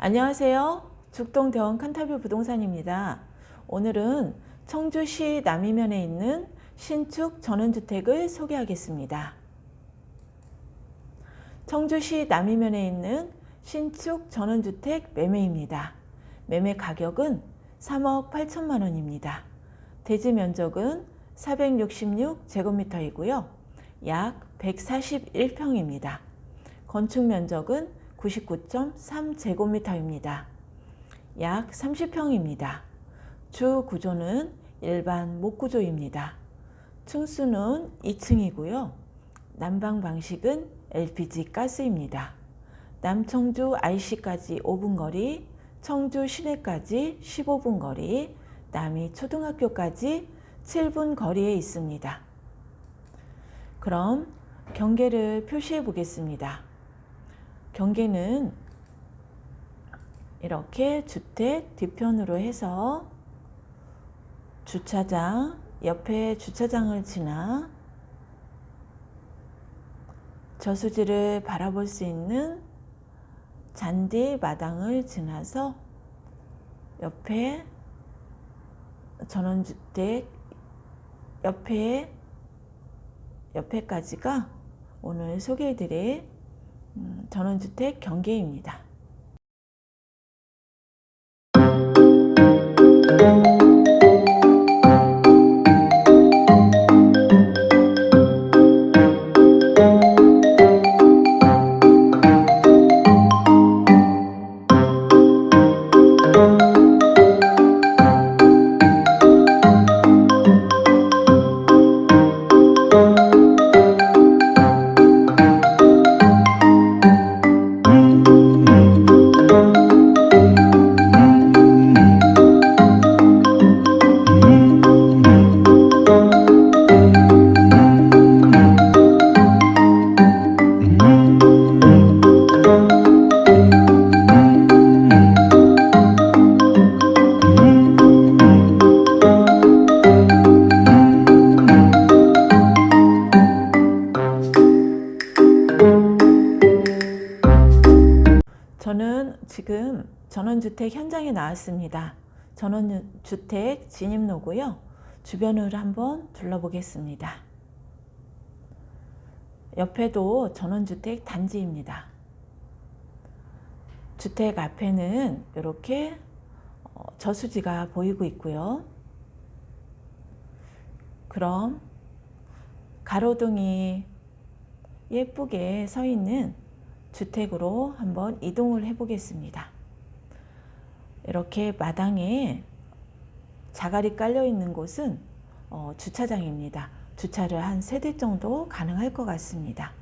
안녕하세요. 죽동대원 칸타빌 부동산입니다. 오늘은 청주시 남이면에 있는 신축 전원주택을 소개하겠습니다. 청주시 남이면에 있는 신축 전원주택 매매입니다. 매매 가격은 3억 8천만 원입니다. 대지 면적은 466제곱미터이고요. 약 141평입니다. 건축 면적은 99.3제곱미터입니다. 약 30평입니다. 주 구조는 일반 목구조입니다. 층수는 2층이고요. 난방 방식은 LPG 가스입니다. 남청주 IC까지 5분 거리, 청주 시내까지 15분 거리, 남이 초등학교까지 7분 거리에 있습니다. 그럼 경계를 표시해 보겠습니다. 경계는 이렇게 주택 뒤편으로 해서 주차장, 옆에 주차장을 지나 저수지를 바라볼 수 있는 잔디 마당을 지나서 옆에 전원주택 옆에 옆에까지가 오늘 소개해드릴 음, 전원주택 경계입니다. 전원주택 현장에 나왔습니다. 전원주택 진입로고요. 주변을 한번 둘러보겠습니다. 옆에도 전원주택 단지입니다. 주택 앞에는 이렇게 어, 저수지가 보이고 있고요. 그럼 가로등이 예쁘게 서 있는 주택으로 한번 이동을 해 보겠습니다. 이렇게 마당에 자갈이 깔려 있는 곳은 어, 주차장입니다. 주차를 한 세 대 정도 가능할 것 같습니다.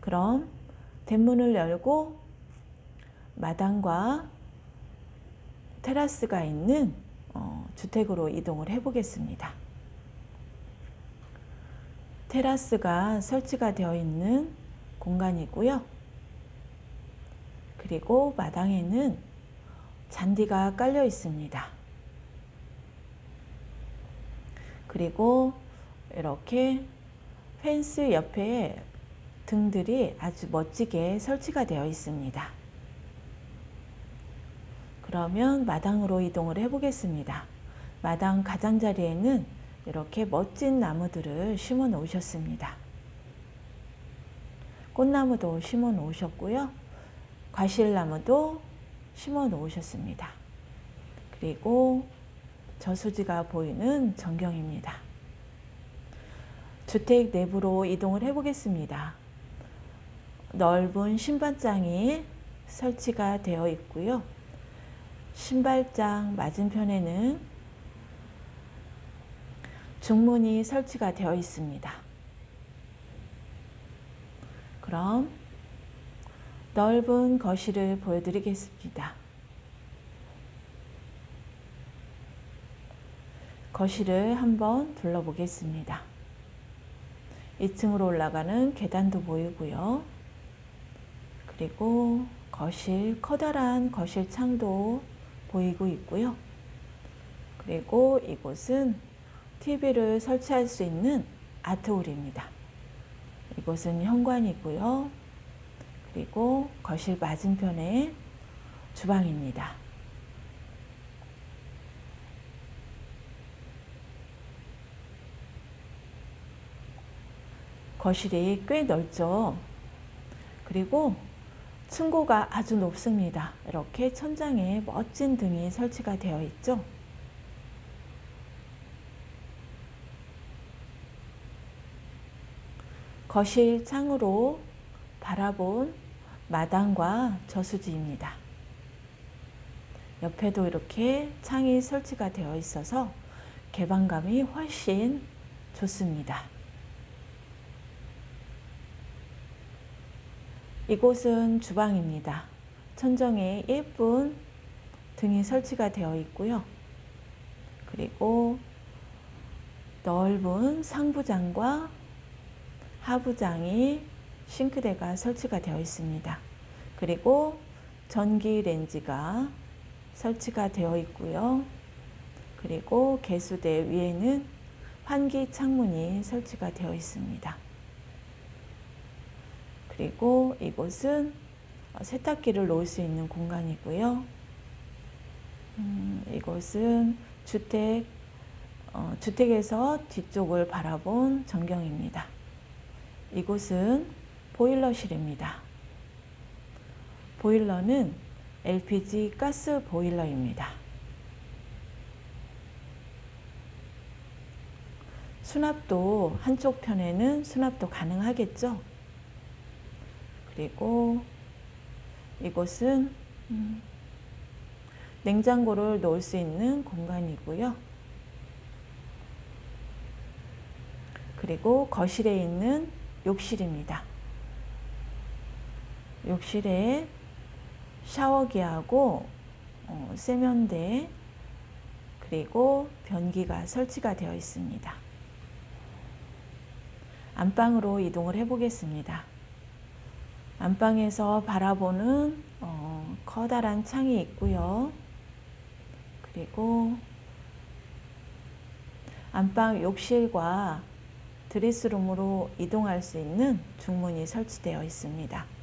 그럼 대문을 열고 마당과 테라스가 있는 어, 주택으로 이동을 해 보겠습니다. 테라스가 설치가 되어 있는 공간이고요. 그리고 마당에는 잔디가 깔려 있습니다. 그리고 이렇게 펜스 옆에 등들이 아주 멋지게 설치가 되어 있습니다. 그러면 마당으로 이동을 해 보겠습니다. 마당 가장자리에는 이렇게 멋진 나무들을 심어 놓으셨습니다. 꽃나무도 심어 놓으셨고요. 과실나무도 심어 놓으셨습니다. 그리고 저수지가 보이는 전경입니다. 주택 내부로 이동을 해 보겠습니다. 넓은 신발장이 설치가 되어 있고요. 신발장 맞은편에는 중문이 설치가 되어 있습니다. 그럼 넓은 거실을 보여드리겠습니다. 거실을 한번 둘러보겠습니다. 2층으로 올라가는 계단도 보이고요. 그리고 거실, 커다란 거실 창도 보이고 있고요. 그리고 이곳은 TV를 설치할 수 있는 아트홀입니다. 이곳은 현관이고요. 그리고 거실 맞은편에 주방입니다. 거실이 꽤 넓죠. 그리고 층고가 아주 높습니다. 이렇게 천장에 멋진 등이 설치가 되어 있죠. 거실 창으로 바라본 마당과 저수지입니다. 옆에도 이렇게 창이 설치가 되어 있어서 개방감이 훨씬 좋습니다. 이곳은 주방입니다. 천정에 예쁜 등이 설치가 되어 있고요. 그리고 넓은 상부장과 하부장이 싱크대가 설치가 되어 있습니다. 그리고 전기 렌지가 설치가 되어 있고요. 그리고 개수대 위에는 환기 창문이 설치가 되어 있습니다. 그리고 이곳은 세탁기를 놓을 수 있는 공간이고요. 음, 이곳은 주택, 어, 주택에서 뒤쪽을 바라본 전경입니다. 이곳은 보일러실입니다. 보일러는 LPG 가스 보일러입니다. 수납도 한쪽 편에는 수납도 가능하겠죠? 그리고 이곳은 음, 냉장고를 놓을 수 있는 공간이고요. 그리고 거실에 있는 욕실입니다. 욕실에 샤워기하고 어, 세면대 그리고 변기가 설치가 되어 있습니다. 안방으로 이동을 해 보겠습니다. 안방에서 바라보는 어, 커다란 창이 있고요. 그리고 안방 욕실과 드레스룸으로 이동할 수 있는 중문이 설치되어 있습니다.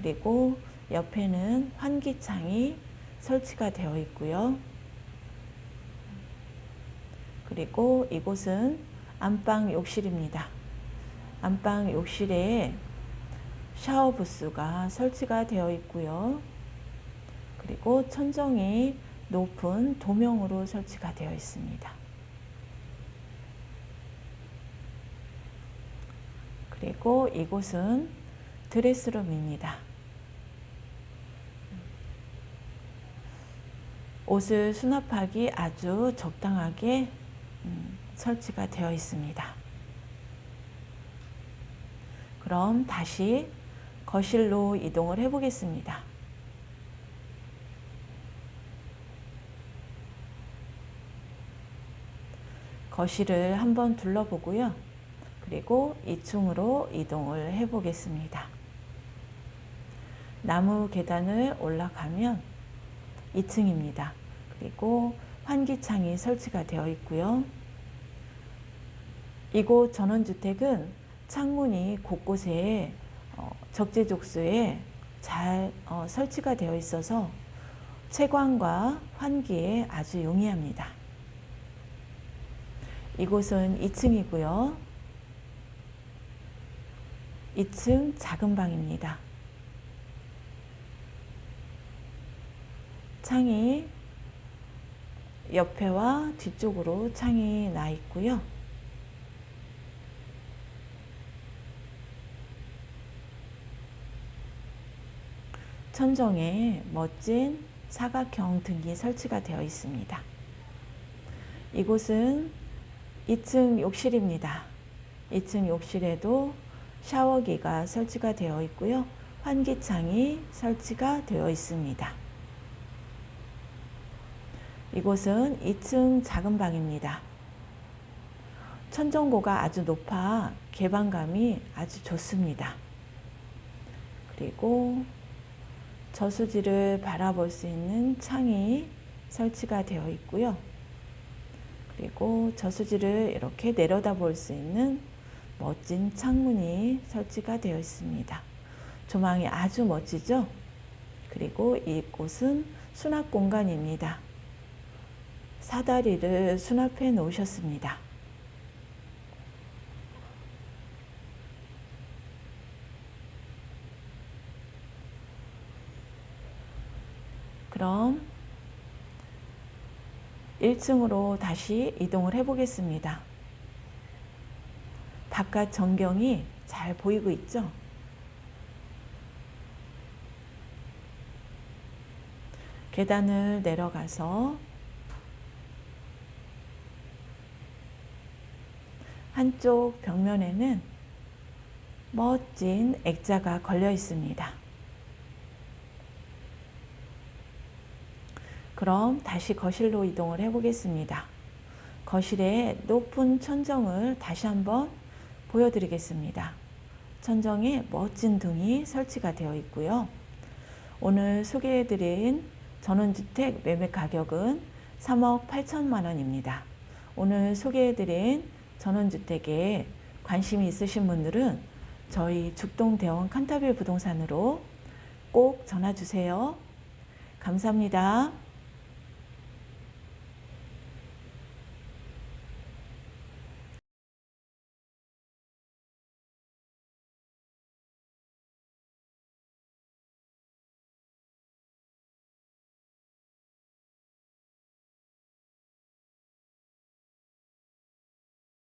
그리고 옆에는 환기창이 설치가 되어 있고요. 그리고 이곳은 안방 욕실입니다. 안방 욕실에 샤워 부스가 설치가 되어 있고요. 그리고 천정이 높은 도명으로 설치가 되어 있습니다. 그리고 이곳은 드레스룸입니다. 옷을 수납하기 아주 적당하게 음, 설치가 되어 있습니다. 그럼 다시 거실로 이동을 해 보겠습니다. 거실을 한번 둘러보고요. 그리고 2층으로 이동을 해 보겠습니다. 나무 계단을 올라가면 2층입니다. 그리고 환기창이 설치가 되어 있고요. 이곳 전원주택은 창문이 곳곳에 어, 적재적소에 잘 어, 설치가 되어 있어서 채광과 환기에 아주 용이합니다. 이곳은 2층이고요. 2층 작은 방입니다. 창이 옆에와 뒤쪽으로 창이 나 있고요. 천정에 멋진 사각형 등이 설치가 되어 있습니다. 이곳은 2층 욕실입니다. 2층 욕실에도 샤워기가 설치가 되어 있고요. 환기창이 설치가 되어 있습니다. 이곳은 2층 작은 방입니다. 천정고가 아주 높아 개방감이 아주 좋습니다. 그리고 저수지를 바라볼 수 있는 창이 설치가 되어 있고요. 그리고 저수지를 이렇게 내려다 볼 수 있는 멋진 창문이 설치가 되어 있습니다. 조망이 아주 멋지죠? 그리고 이곳은 수납 공간입니다. 사다리를 수납해 놓으셨습니다. 그럼 1층으로 다시 이동을 해 보겠습니다. 바깥 전경이 잘 보이고 있죠? 계단을 내려가서 한쪽 벽면에는 멋진 액자가 걸려 있습니다. 그럼 다시 거실로 이동을 해 보겠습니다. 거실의 높은 천정을 다시 한번 보여드리겠습니다. 천정에 멋진 등이 설치가 되어 있고요. 오늘 소개해드린 전원주택 매매 가격은 3억 8천만 원입니다. 오늘 소개해드린 전원주택에 관심이 있으신 분들은 저희 죽동대원 칸타빌 부동산으로 꼭 전화 주세요. 감사합니다.